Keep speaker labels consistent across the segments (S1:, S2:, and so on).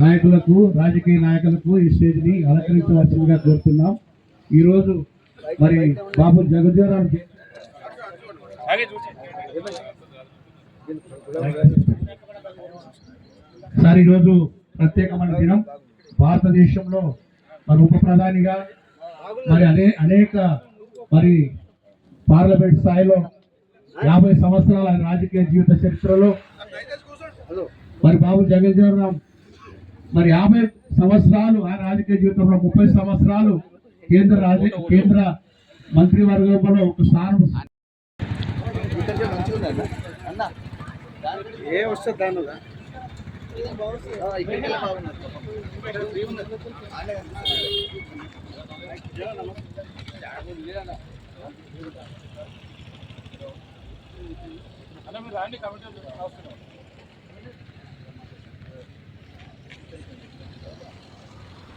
S1: నాయకులకు రాజకీయ నాయకులకు ఈ స్టేజ్ని అలంకరించవలసిందిగా కోరుతున్నాం. ఈరోజు మరి బాబు జగజ్జీవరాం సార్ ఈరోజు ప్రత్యేకమైన దినం. భారతదేశంలో మరి ఉప ప్రధానిగా మరి అనే అనేక మరి పార్లమెంట్ స్థాయిలో యాభై సంవత్సరాల రాజకీయ జీవిత చరిత్రలో మరి బాబు రామ్ మరి యాభై సంవత్సరాలు ఆ రాజకీయ జీవితంలో ముప్పై సంవత్సరాలు కేంద్ర రాజ కేంద్ర మంత్రివర్గంలో ఒక స్థానం.
S2: ఏ వస్తుంది దాని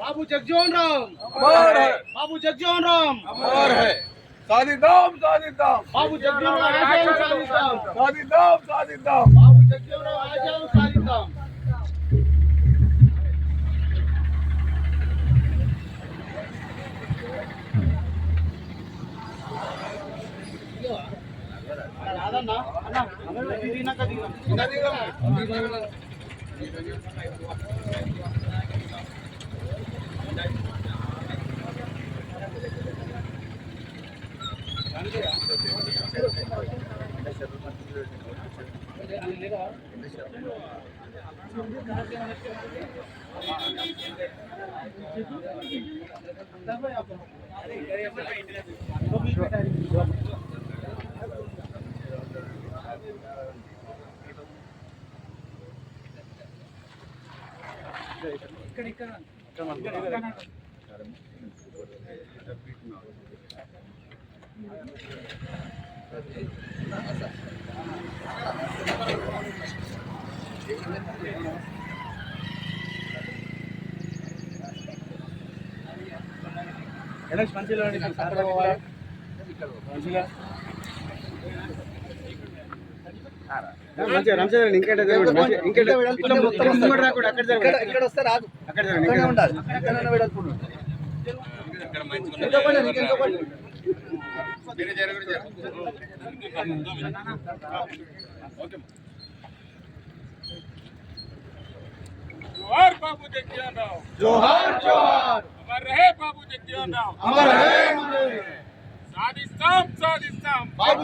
S2: బాబు జగజీవన్ రామ్ బాబు జగజీవన్ రామ్
S3: సాధిద్దాం సాధిద్దాం
S2: బాబు జగజీవన్ రామ్ ఆశయాలు సాధిద్దాం
S3: సాధిద్దాం సాధిద్దాం
S2: బాబు జగజీవన్ రామ్ ఆశయాలు సాధిద్దాం రాదన్నా అన్న అన్న దిగినాక దిగినా ఎలక్షన్ మంచిగా మంచిగా మంచిగా రంజాన్ ఇంకేట ఇంకేట ఇట్లా ఇక్కడ వస్తే రాదు అక్కడ జరగదు ఇక్కడ ఉండాలి ఎక్కడైనా వెడల్పుడు
S3: जोहार बाबू जगजीवन राव
S2: జోహార్ జోహార్
S3: अमर रहे बाबू जगजीवन राव
S2: అమర్ హే అమర్ హే
S3: సాధిస్తాం సాధిస్తాం
S2: బాబు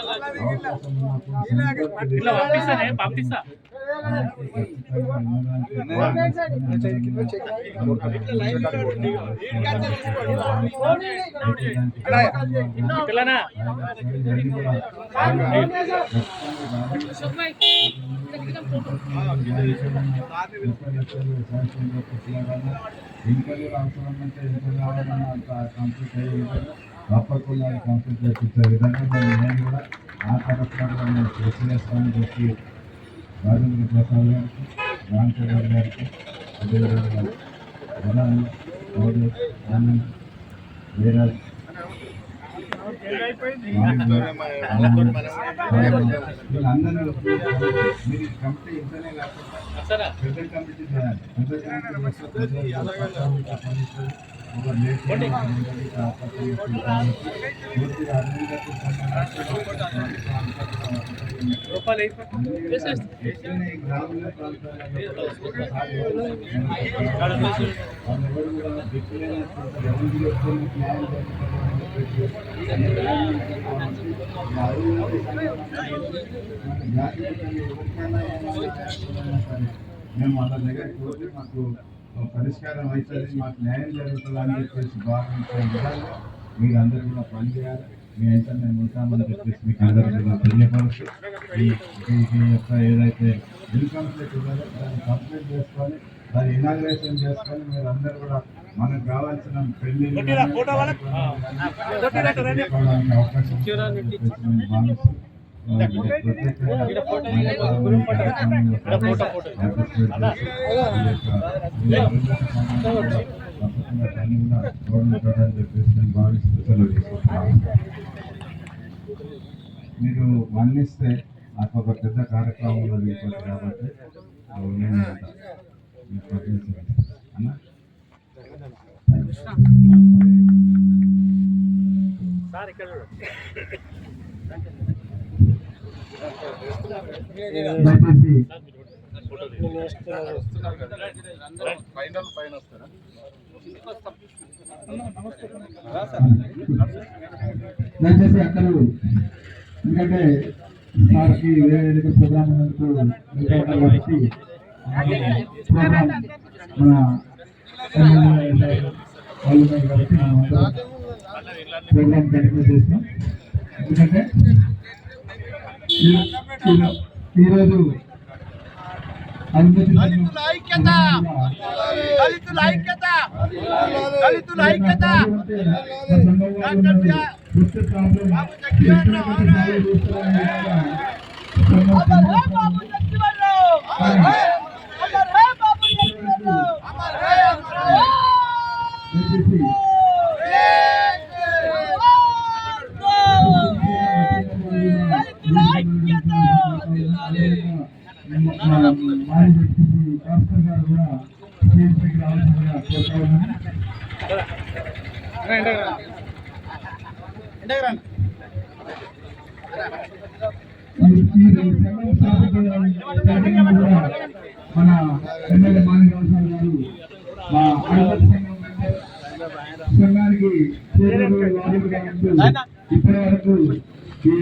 S4: తప్పకుండా కంప్లీట్ చేపించే విధంగా నేను కూడా ఆ తరఫున చెప్పి రాజేంద్ర ప్రసాద్ గారికి రామచంద్ర గారికి అదేవిధంగా వనాలు గౌడు ఆనంద్ వీరాజ్ వీళ్ళందరూ మీరు కమిటీ ఇంట్లోనే కాకుండా పెద్ద కమిటీ చేయాలి. పెద్ద కమిటీ మేము వాళ్ళ దగ్గరికి పోతే మాకు పరిష్కారం అవుతుంది మాకు న్యాయం జరుగుతుంది అని చెప్పేసి భావించే విధంగా మీరు అందరూ కూడా పనిచేయాలి. మీ అయితే మేము ఉంటామని చెప్పేసి మీకు అందరూ కూడా తెలియపరుస్తూ ఈ యొక్క ఏదైతే ఇన్కమ్ ప్లేట్ ఉన్నదో దాన్ని కంప్లీట్ చేసుకొని దాన్ని ఇనాగ్రేషన్ చేసుకొని మీరు అందరూ కూడా మనకు కావాల్సిన పెళ్ళి అవకాశం మీరు మన్నిస్తే నాకు ఒక పెద్ద కార్యక్రమంలో దిగుతుంది కాబట్టి నేను వదిలేసి అన్నా?
S1: దయచేసి అక్కలు ఎందుకంటే సార్కి వేరే ఏదైనా ప్రోగ్రామ్ ఉన్నందుకు కాబట్టి ప్రోగ్రామ్ మన కాబట్టి ప్రోగ్రామ్ కంటిన్యూ చేస్తాం. ఎందుకంటే ఈరోజు
S2: దళితుల ఐక్యత దళితుల ఐక్యత దళితుల ఐక్యత
S5: బాబు జగ్జీవన్ మన ఎమ్మెల్యే మాణికరావు
S2: గారు మా సంఘానికి ఇప్పటి
S1: వరకు ఈ